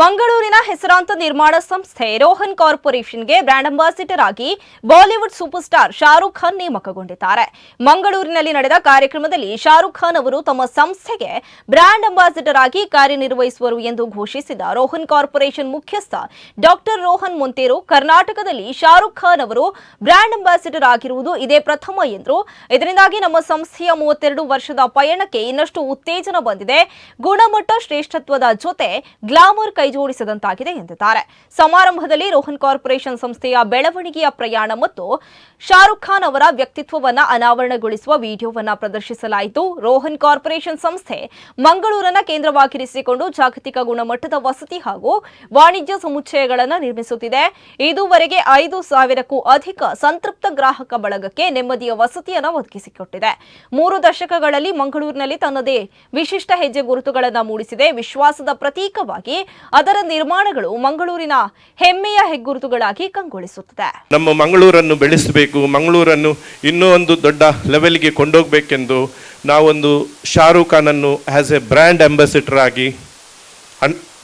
ಮಂಗಳೂರಿನ ಹೆಸರಾಂತ ನಿರ್ಮಾಣ ಸಂಸ್ಥೆ ರೋಹನ್ ಕಾರ್ಪೊರೇಷನ್ಗೆ ಬ್ರ್ಯಾಂಡ್ ಅಂಬಾಸಿಡರ್ ಆಗಿ Bollywood super star Shahrukh Khan ನೇಮಕಗೊಂಡಿದ್ದಾರೆ. ಮಂಗಳೂರಿನಲ್ಲಿ ನಡೆದ ಕಾರ್ಯಕ್ರಮದಲ್ಲಿ ಶಾರುಖ್ ಖಾನ್ ಅವರು ತಮ್ಮ ಸಂಸ್ಥೆಗೆ ಬ್ರ್ಯಾಂಡ್ ಅಂಬಾಸಿಡರ್ ಆಗಿ ಕಾರ್ಯನಿರ್ವಹಿಸುವರು ಎಂದು ಘೋಷಿಸಿದ ರೋಹನ್ ಕಾರ್ಪೊರೇಷನ್ ಮುಖ್ಯಸ್ಥ ಡಾಕ್ಟರ್ ರೋಹನ್ ಮೊಂತೇರು, ಕರ್ನಾಟಕದಲ್ಲಿ ಶಾರುಖ್ ಖಾನ್ ಅವರು ಬ್ರ್ಯಾಂಡ್ ಅಂಬಾಸಿಡರ್ ಆಗಿರುವುದು ಇದೇ ಪ್ರಥಮ ಎಂದರು ಇದರಿಂದಾಗಿ ನಮ್ಮ ಸಂಸ್ಥೆಯ ಮೂವತ್ತೆರಡು ವರ್ಷದ ಪಯಣಕ್ಕೆ ಇನ್ನಷ್ಟು ಉತ್ತೇಜನ ಬಂದಿದೆ. ಗುಣಮಟ್ಟ ಶ್ರೇಷ್ಠತ್ವದ ಜೊತೆ ಗ್ಲಾಮರ್ ಕೈಜೋಡಿಸಿದಂತಾಗಿದೆ ಎಂದಿದ್ದಾರೆ. ಸಮಾರಂಭದಲ್ಲಿ ರೋಹನ್ ಕಾರ್ಪೊರೇಷನ್ ಸಂಸ್ಥೆಯ ಬೆಳವಣಿಗೆಯ ಪ್ರಯಾಣ ಮತ್ತು ಶಾರುಖ್ ಖಾನ್ ಅವರ ವ್ಯಕ್ತಿತ್ವವನ್ನ ಅನಾವರಣಗೊಳಿಸುವ ವಿಡಿಯೋವನ್ನ ಪ್ರದರ್ಶಿಸಲಾಯಿತು. ರೋಹನ್ ಕಾರ್ಪೊರೇಷನ್ ಸಂಸ್ಥೆ ಮಂಗಳೂರನ್ನ ಕೇಂದ್ರವಾಗಿರಿಸಿಕೊಂಡು ಜಾಗತಿಕ ಗುಣಮಟ್ಟದ ವಸತಿ ಹಾಗೂ ವಾಣಿಜ್ಯ ಸಮುಚ್ಚಯಗಳನ್ನು ನಿರ್ಮಿಸುತ್ತಿದೆ. ಇದುವರೆಗೆ ಐದು ಸಾವಿರಕ್ಕೂ ಅಧಿಕ ಸಂತೃಪ್ತ ಗ್ರಾಹಕ ಬಳಗಕ್ಕೆ ನೆಮ್ಮದಿಯ ವಸತಿಯನ್ನು ಒದಗಿಸಿಕೊಟ್ಟಿದೆ. ಮೂರು ದಶಕಗಳಲ್ಲಿ ಮಂಗಳೂರಿನಲ್ಲಿ ತನ್ನದೇ ವಿಶಿಷ್ಟ ಹೆಜ್ಜೆ ಗುರುತುಗಳನ್ನು ಮೂಡಿಸಿದೆ. ವಿಶ್ವಾಸದ ಪ್ರತೀಕವಾಗಿ ಅದರ ನಿರ್ಮಾಣಗಳು ಮಂಗಳೂರಿನ ಹೆಮ್ಮೆಯ ಹೆಗ್ಗುರುತುಗಳಾಗಿ ಕಂಗೊಳಿಸುತ್ತದೆ. ನಮ್ಮ ಮಂಗಳೂರನ್ನು ಬೆಳೆಸಬೇಕು, ಮಂಗಳೂರನ್ನು ಇನ್ನೂ ಒಂದು ದೊಡ್ಡ ಲೆವೆಲ್ಗೆ ಕೊಂಡೋಗಬೇಕೆಂದು ನಾವೊಂದು ಶಾರುಖ್ ಖಾನನ್ನು ಆ್ಯಸ್ ಎ ಬ್ರ್ಯಾಂಡ್ ಅಂಬಾಸಿಡರ್ ಆಗಿ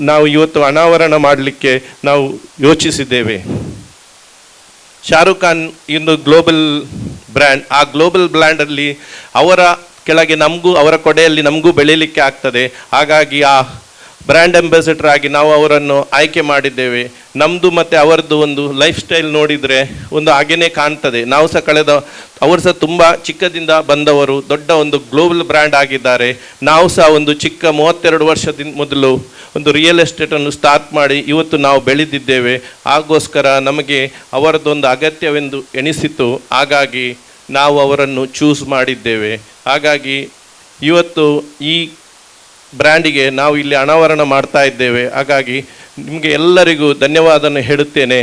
ನಾವು ಇವತ್ತು ಅನಾವರಣ ಮಾಡಲಿಕ್ಕೆ ನಾವು ಯೋಚಿಸಿದ್ದೇವೆ. ಶಾರುಖ್ ಖಾನ್ ಇನ್ನು ಗ್ಲೋಬಲ್ ಬ್ರ್ಯಾಂಡ್, ಆ ಗ್ಲೋಬಲ್ ಬ್ರ್ಯಾಂಡಲ್ಲಿ ಅವರ ಕೆಳಗೆ ನಮಗೂ, ಅವರ ಕೊಡೆಯಲ್ಲಿ ನಮಗೂ ಬೆಳೀಲಿಕ್ಕೆ ಆಗ್ತದೆ. ಹಾಗಾಗಿ ಆ ಬ್ರ್ಯಾಂಡ್ ಅಂಬಾಸಿಡರ್ ಆಗಿ ನಾವು ಅವರನ್ನು ಆಯ್ಕೆ ಮಾಡಿದ್ದೇವೆ. ನಮ್ಮದು ಮತ್ತು ಅವರದ್ದು ಒಂದು ಲೈಫ್ ಸ್ಟೈಲ್ ನೋಡಿದರೆ ಒಂದು ಹಾಗೆಯೇ ಕಾಣ್ತದೆ. ನಾವು ಸಹ ಕಳೆದ, ಅವರು ಸಹ ತುಂಬ ಚಿಕ್ಕದಿಂದ ಬಂದವರು, ದೊಡ್ಡ ಒಂದು ಗ್ಲೋಬಲ್ ಬ್ರ್ಯಾಂಡ್ ಆಗಿದ್ದಾರೆ. ನಾವು ಸಹ ಒಂದು ಚಿಕ್ಕ ಮೂವತ್ತೆರಡು ವರ್ಷದಿಂದ ಮೊದಲು ಒಂದು ರಿಯಲ್ ಎಸ್ಟೇಟನ್ನು ಸ್ಟಾರ್ಟ್ ಮಾಡಿ ಇವತ್ತು ನಾವು ಬೆಳೆದಿದ್ದೇವೆ. ಆಗೋಸ್ಕರ ನಮಗೆ ಅವರದ್ದೊಂದು ಅಗತ್ಯವೆಂದು ಎಣಿಸಿತು ಹಾಗಾಗಿ ನಾವು ಅವರನ್ನು ಚೂಸ್ ಮಾಡಿದ್ದೇವೆ. ಹಾಗಾಗಿ ಇವತ್ತು ಈ ಬ್ರ್ಯಾಂಡಿಗೆ ನಾವು ಇಲ್ಲಿ ಅನಾವರಣ ಮಾಡ್ತಾ ಇದ್ದೇವೆ. ಹಾಗಾಗಿ ನಿಮಗೆ ಎಲ್ಲರಿಗೂ ಧನ್ಯವಾದನ ಹೇಳುತ್ತೇನೆ.